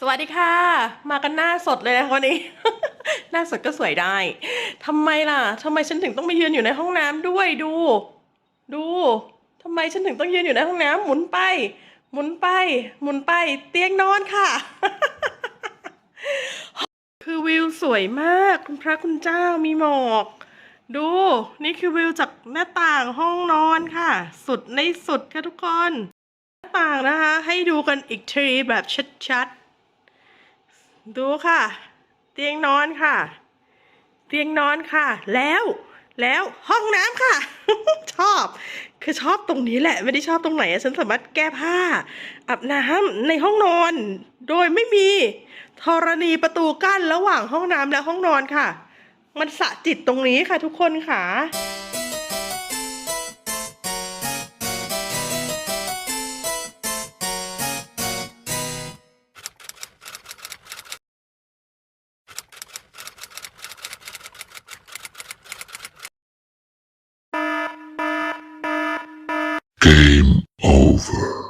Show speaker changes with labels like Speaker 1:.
Speaker 1: สวัสดีค่ะ มากันหน้าสดเลยนะคะวันนี้ หน้าสดก็สวยได้ทำไมล่ะทำไมฉันถึงต้องมายืนอยู่ในห้องน้ำด้วยดู ดูทำไมฉันถึงต้องยืนอยู่ในห้องน้ำหมุนไป หมุนไป หมุนไป เตียงนอนค่ะ คือวิวสวยมากคุณพระคุณเจ้ามีหมอก ดู นี่คือวิวจากหน้าต่างห้องนอนค่ะ สุดในสุดค่ะทุกคน หน้าต่างนะคะ ให้ดูกันอีกทีแบบชัดๆ ดูค่ะ เตียงนอนค่ะ เตียงนอนค่ะ แล้วแล้วห้องน้ำค่ะ ชอบ คือชอบตรงนี้แหละ ไม่ได้ชอบตรงไหนอะฉันสามารถแก้ผ้าอาบน้ำในห้องนอน โดยไม่มีธรณีประตูกั้นระหว่างห้องน้ำและห้องนอนค่ะ มันสะจิตตรงนี้ค่ะทุกคนค่ะ
Speaker 2: Game over.